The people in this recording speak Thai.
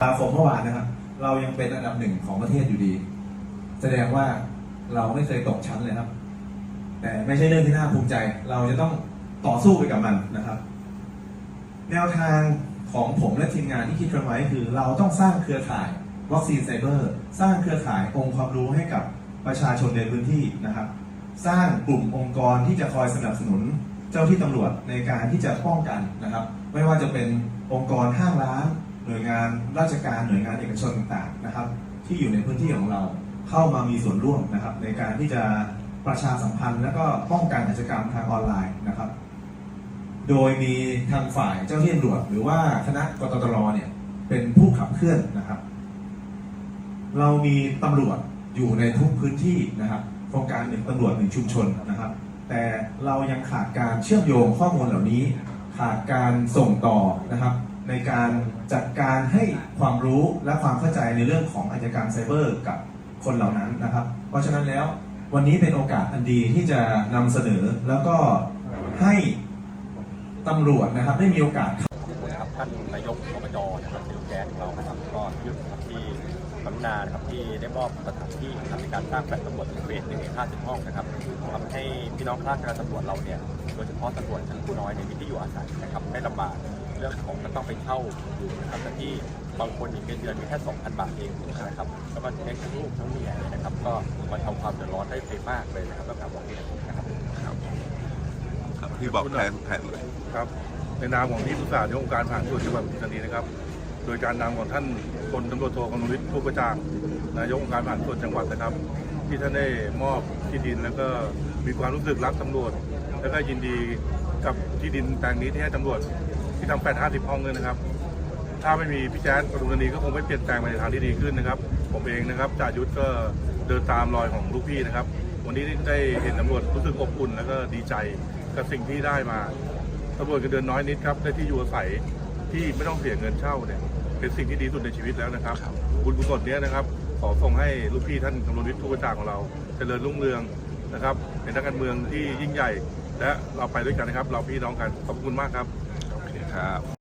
ตาคมเมื่อวานนะครับ เรายังเป็นอันดับหนึ่งของประเทศอยู่ดี แสดงว่าเราไม่เคยตกชั้นเลยครับ แต่ไม่ใช่เรื่องที่น่าภูมิใจ เราจะต้องต่อสู้ไปกับมันนะครับ แนวทางของผมและทีมงานที่คิดกันไว้คือเราต้องสร้างเครือข่ายวัคซีนไซเบอร์ สร้างเครือข่ายองค์ความรู้ให้กับประชาชนในพื้นที่นะครับ สร้างกลุ่มองค์กรที่จะคอยสนับสนุนเจ้าที่ตำรวจในการที่จะป้องกันนะครับ ไม่ว่าจะเป็นองค์กรห้างร้าน น่วยงานราชการหน่วยงานเอกชนต่างๆนะครับ ที่อยู่ในพื้นที่ของเราเข้ามามีส่วนร่วมนะครับ ในการที่จะประชาสัมพันธ์ และก็ป้องกันอาชญากรรมทางออนไลน์นะครับ โดยมีทางฝ่ายเจ้าที่ตำรวจหรือว่าคณะกตรเนี่ยเป็นผู้ขับเคลื่อนนะครับ เรามีตำรวจอยู่ในทุกพื้นที่นะครับโครงการหนึ่งตำรวจหนึ่งชุมชนนะครับ แต่เรายังขาดการเชื่อมโยงข้อมูลเหล่านี้ ขาดการส่งต่อนะครับ ในการจัดการให้ความรู้และความเข้าใจในเรื่องของอาชญากรรมไซเบอร์กับคนเหล่านั้นนะครับ เพราะฉะนั้นแล้ววันนี้เป็นโอกาสอันดีที่จะนำเสนอแล้วก็ให้ตำรวจนะครับได้มีโอกาสนะครับท่านนายกอบจนะครับที่ลูกแกนของเรานะครับก็ยึดครับที่กรุณานะครับที่ได้มอบสถานที่นะครับในการสร้างแฟลตตำรวจเฟสหนึ่งห้าสิบห้องนะครับทำให้พี่น้องข้าราชการตำรวจเราเนี่ยโดยเฉพาะตำรวจชั้นผู้น้อยในยมีที่อยู่อาศัยนะครับไม่ลำบาก เรื่องของมันต้องไปเช่าอยู่นะครับแต่ที่บางคนอีกเงินเดือนมีแค่ 2,000 บาทเองนะครับแล้วก็เลี้ยงทั้งลูกทั้งเมียเลยนะครับ ก็มันทำความเดือดร้อนได้ไปมากเลยนะครับตั้งแต่วันนี้นะครับครับพี่บอกแทนแทนเลยครับ ในนามของที่ปรึกษานายกองค์การผ่านส่วนจังหวัดปทุมธานีนะครับ โดยการนำของท่านพลตำรวจโทกนวิทย์ผู้กระจ่างนายกองค์การผ่านส่วนจังหวัดนะครับ ที่ท่านได้มอบที่ดินแล้วก็มีความรู้สึกรักตำรวจ แล้วก็ยินดี กับที่ดินแปลงนี้ที่ให้ตำรวจที่ทำแปดห้าสิบห้องเลยนะครับ ถ้าไม่มีพี่แจ๊ดปทุมธานีก็คงไม่เปลี่ยนแปลงไปในทางที่ดีขึ้นนะครับ ผมเองนะครับจ่ายุทธก็เดินตามรอยของลูกพี่นะครับ วันนี้ได้เห็นตำรวจรู้สึกอบอุ่น แล้วก็ดีใจกับสิ่งที่ได้มาตำรวจเงินเดือนน้อยนิดครับได้ที่อยู่อาศัยที่ไม่ต้องเสียเงินเช่าเนี่ยเป็นสิ่งที่ดีสุดในชีวิตแล้วนะครับ บุญกุศลเนี้ยนะครับ ขอส่งให้ลูกพี่ท่านตำรวจวิทย์ทุกระจ่างของเราเจริญรุ่งเรือง นะครับ เป็นนักการเมืองที่ยิ่งใหญ่ และเราไปด้วยกันนะครับ เราพี่น้องกันขอบคุณมากครับโอเคครับ